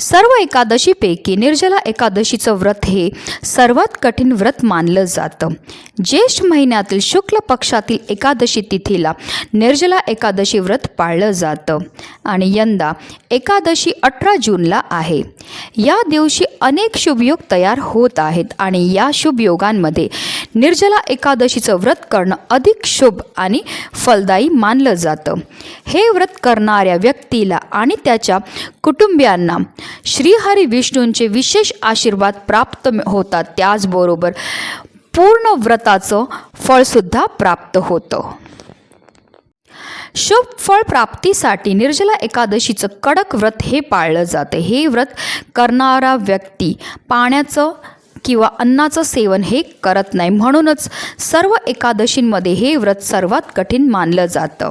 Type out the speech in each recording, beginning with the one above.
सर्व एकादशीपैकी निर्जला एकादशीचं व्रत हे सर्वात कठीण व्रत मानलं जातं. ज्येष्ठ महिन्यातील शुक्ल पक्षातील एकादशी तिथीला निर्जला एकादशी व्रत पाळलं जातं. आणि यंदा एकादशी अठरा जूनला आहे. या दिवशी अनेक शुभयोग तयार होत आहेत आणि या शुभयोगांमध्ये निर्जला एकादशीचं व्रत करणं अधिक शुभ आणि फलदायी मानलं जातं. हे व्रत करणाऱ्या व्यक्तीला आणि त्याच्या कुटुंबियांना श्रीहरी विष्णूंचे विशेष आशीर्वाद प्राप्त होतात. त्याचबरोबर पूर्ण व्रताचं फळसुद्धा प्राप्त होतं. शुभ फळ प्राप्तीसाठी निर्जला एकादशीचं कडक व्रत हे पाळलं जातं. हे व्रत करणारा व्यक्ती पाण्याचं किंवा अन्नाचं सेवन हे करत नाही. म्हणूनच सर्व एकादशींमध्ये हे व्रत सर्वात कठीण मानलं जातं.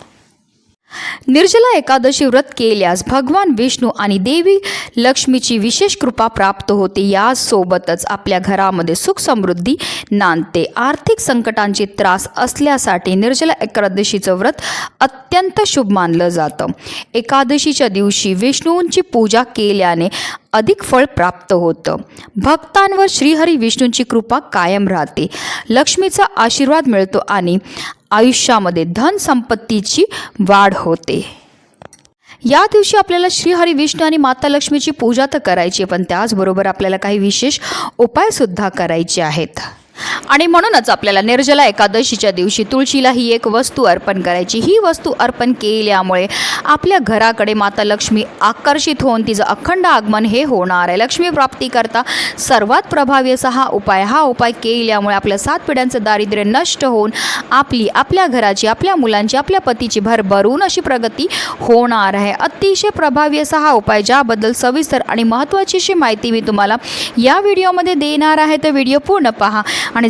निर्जला एकादशी व्रत केल्यास भगवान विष्णू आणि देवी लक्ष्मीची विशेष कृपा प्राप्त होते. यासोबतच आपल्या घरामध्ये सुख समृद्धी नांदते. आर्थिक संकटांचे त्रास असल्यासाठी निर्जला एकादशीचं व्रत अत्यंत शुभ मानलं जातं. एकादशीच्या दिवशी विष्णूंची पूजा केल्याने अधिक फळ प्राप्त होतं. भक्तांवर श्रीहरी विष्णूंची कृपा कायम राहते. लक्ष्मीचा आशीर्वाद मिळतो आणि आयुष्यामध्ये धन संपत्तीची वाढ होते. या दिवशी आपल्याला श्रीहरी विष्णू आणि माता लक्ष्मीची पूजा तर करायची आहे, पण त्याचबरोबर आपल्याला काही विशेष उपायसुद्धा करायचे आहेत. आणि म्हणूनच आपल्याला निर्जला एकादशीच्या दिवशी तुळशीला ही एक वस्तू अर्पण करायची. ही वस्तू अर्पण केल्यामुळे आपल्या घराकडे माता लक्ष्मी आकर्षित होऊन तिचं अखंड आगमन हे होणार आहे. लक्ष्मी प्राप्तीकरता सर्वात प्रभावी असा हा उपाय हा उपाय केल्यामुळे आपल्या सात पिढ्यांचं दारिद्र्य नष्ट होऊन आपली आपल्या घराची आपल्या मुलांची आपल्या पतीची भरभरून अशी प्रगती होणार आहे. अतिशय प्रभावी असा हा उपाय ज्याबद्दल सविस्तर आणि महत्त्वाची अशी माहिती मी तुम्हाला या व्हिडिओमध्ये देणार आहे. तर व्हिडिओ पूर्ण पहा आणि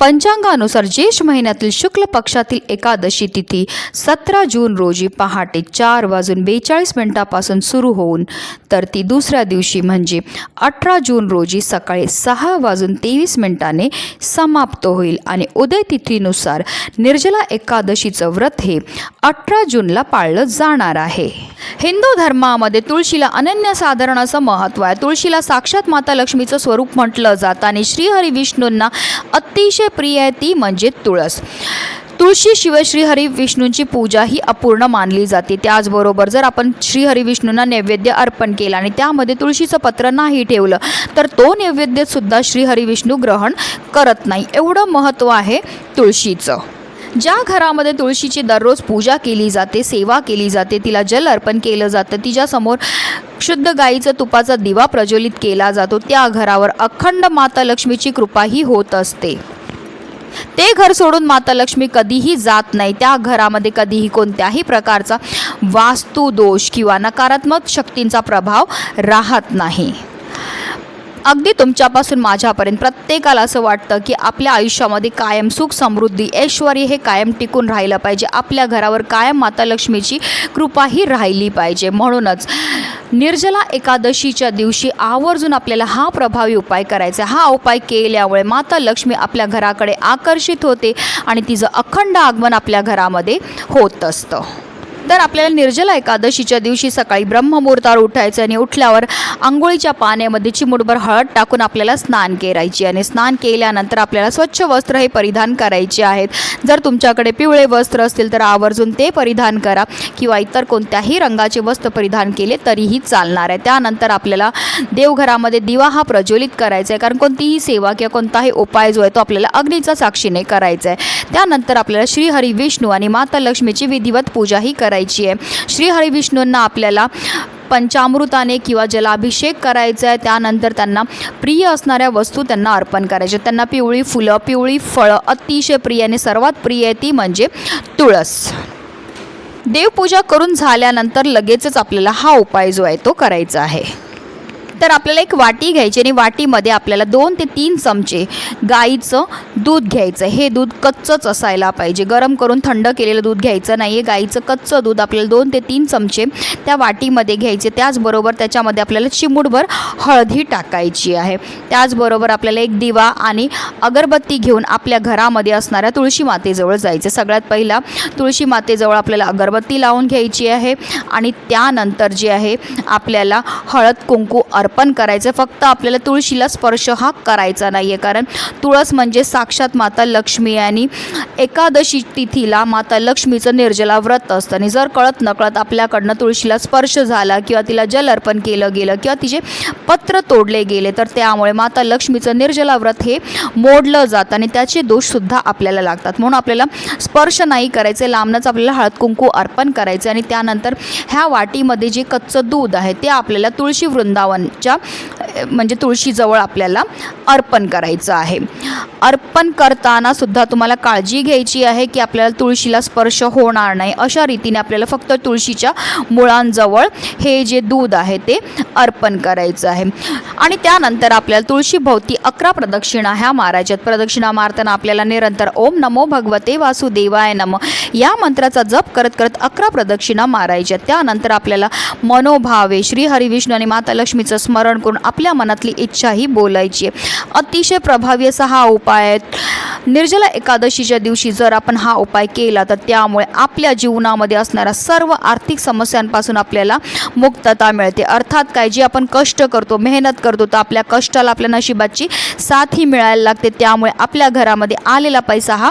पंचांगानुसार ज्येष्ठ महिन्यातील शुक्ल पक्षातील एकादशी तिथी सतरा जून रोजी पहाटे चार वाजून बेचाळीस मिनिटापासून सुरू होऊन तर ती दुसऱ्या दिवशी म्हणजे अठरा जून रोजी सकाळी सहा वाजून तेवीस मिनिटाने समाप्त होईल आणि उदय तिथीनुसार निर्जला एकादशीचं व्रत हे अठरा जूनला पाळलं जाणार आहे. हिंदू धर्मामध्ये तुळशीला अनन्यसाधारण असं महत्त्व आहे. तुळशीला साक्षात माता लक्ष्मीचं स्वरूप म्हटलं जातं आणि श्रीहरी विष्णूंना अतिशय प्रिय आहे ती म्हणजे तुळस. तुळशीशिवाय श्रीहरी विष्णूंची पूजा ही अपूर्ण मानली जाते. त्याचबरोबर जर आपण श्रीहरी विष्णूंना नैवेद्य अर्पण केला आणि त्यामध्ये तुळशीचं पत्र नाही ठेवलं तर तो नैवेद्यसुद्धा श्रीहरी विष्णू ग्रहण करत नाही. एवढं महत्त्व आहे तुळशीचं. ज्या घरामध्ये तुळशीची दररोज पूजा केली जाते सेवा केली जाते तिला जल अर्पण केलं जातं तिच्यासमोर शुद्ध गाईचं तुपाचा दिवा प्रज्वलित केला जातो त्या घरावर अखंड माता लक्ष्मीची कृपाही होत असते. ते घर सोडून माता लक्ष्मी कधीही जात नाही. त्या घरामध्ये कधीही कोणत्याही प्रकारचा वास्तुदोष किंवा नकारात्मक शक्तींचा प्रभाव राहत नाही. अगदी तुमच्यापासून माझ्यापर्यंत प्रत्येकाला असं वाटतं की आपल्या आयुष्यामध्ये कायम सुख समृद्धी ऐश्वर हे कायम टिकून राहिलं पाहिजे. आपल्या घरावर कायम माता लक्ष्मीची कृपाही राहिली पाहिजे. म्हणूनच निर्जला एकादशीच्या दिवशी आवर्जून आपल्याला हा प्रभावी उपाय करायचा आहे. हा उपाय केल्यामुळे माता लक्ष्मी आपल्या घराकडे आकर्षित होते आणि तिचं अखंड आगमन आपल्या घरामध्ये होत असतं. तर आपल्याला निर्जला एकादशीच्या दिवशी सकाळी ब्रह्ममुहूर्तावर उठायचं आणि उठल्यावर आंघोळीच्या पाण्यामध्ये चिमुटभर हळद टाकून आपल्याला स्नान करायची आणि स्नान केल्यानंतर आपल्याला स्वच्छ वस्त्र हे परिधान करायचे आहेत. जर तुमच्याकडे पिवळे वस्त्र असतील तर आवर्जून ते परिधान करा किंवा इतर कोणत्याही रंगाचे वस्त्र परिधान केले तरीही चालणार आहे. त्यानंतर आपल्याला देवघरामध्ये दिवा हा प्रज्वलित करायचा आहे. कारण कोणतीही सेवा किंवा कोणताही उपाय जो आहे तो आपल्याला अग्नीचा साक्षीने करायचा आहे. त्यानंतर आपल्याला श्रीहरी विष्णू आणि माता लक्ष्मीची विधिवत पूजाही करायची करायची आहे. श्री हरिविष्णूंना आपल्याला पंचामृताने किंवा जलाभिषेक करायचा आहे. त्यानंतर त्यांना प्रिय असणाऱ्या वस्तू त्यांना अर्पण करायच्या त्यांना पिवळी फुलं पिवळी फळं अतिशय प्रिय आणि सर्वात प्रिय आहे ती म्हणजे तुळस. देवपूजा करून झाल्यानंतर लगेचच आपल्याला हा उपाय जो आहे तो करायचा आहे. तर आपल्याला एक वाटी घ्यायची आणि वाटीमध्ये आपल्याला दोन ते तीन चमचे गाईचं दूध घ्यायचं. हे दूध कच्चंच असायला पाहिजे. गरम करून थंड केलेलं दूध घ्यायचं नाही आहे गाईचं कच्चं दूध आपल्याला दोन ते तीन चमचे त्या वाटीमध्ये घ्यायचे. त्याचबरोबर त्याच्यामध्ये आपल्याला चिमूटभर हळदी टाकायची आहे. त्याचबरोबर आपल्याला एक दिवा आणि अगरबत्ती घेऊन आपल्या घरामध्ये असणाऱ्या तुळशी मातेजवळ जायचं. सगळ्यात पहिला तुळशी मातेजवळ आपल्याला अगरबत्ती लावून घ्यायची आहे आणि त्यानंतर जे आहे आपल्याला हळद कुंकू अर्पण करायचं फक्त आपल्याला तुळशीला स्पर्श हा करायचा नाही आहे कारण तुळस म्हणजे साक्षात माता लक्ष्मी आणि एकादशी तिथीला माता लक्ष्मीचं निर्जला व्रत असतं. आणि जर कळत नकळत आपल्याकडनं तुळशीला स्पर्श झाला किंवा तिला जल अर्पण केलं गेलं किंवा तिचे पत्र तोडले गेले तर त्यामुळे माता लक्ष्मीचं निर्जला व्रत हे मोडलं जातं आणि त्याचे दोषसुद्धा आपल्याला लागतात. म्हणून आपल्याला स्पर्श नाही करायचे लांबनंच आपल्याला हळद कुंकू अर्पण करायचे आणि त्यानंतर ह्या वाटीमध्ये जे कच्चं दूध आहे ते आपल्याला तुळशी वृंदावन अ, म्हणजे तुळशीजवळ आपल्याला अर्पण करायचं आहे. अर्पण करताना सुद्धा तुम्हाला काळजी घ्यायची आहे की आपल्याला तुळशीला स्पर्श होणार नाही. अशा रीतीने आपल्याला फक्त तुळशीच्या मुळांजवळ हे जे दूध आहे ते अर्पण करायचं आहे. आणि त्यानंतर आपल्याला तुळशीभोवती अकरा प्रदक्षिणा ह्या मारायच्यात प्रदक्षिणा मारताना आपल्याला निरंतर ओम नमो भगवते वासुदेवाय नम या मंत्राचा जप करत करत अकरा प्रदक्षिणा मारायच्यात त्यानंतर आपल्याला मनोभावे श्री हरिविष्णू आणि माता लक्ष्मीचं स्मरण करून आपल्या मनातली इच्छाही बोलायची आहे. अतिशय प्रभावी असा हा उपाय आहे. निर्जला एकादशीच्या दिवशी जर आपण हा उपाय केला तर त्यामुळे आपल्या जीवनामध्ये असणाऱ्या सर्व आर्थिक समस्यांपासून आपल्याला मुक्तता मिळते. अर्थात काय? जे आपण कष्ट करतो मेहनत करतो तर आपल्या कष्टाला आपल्या नशिबाची साथी मिळायला लागते. त्यामुळे आपल्या घरामध्ये आलेला पैसा हा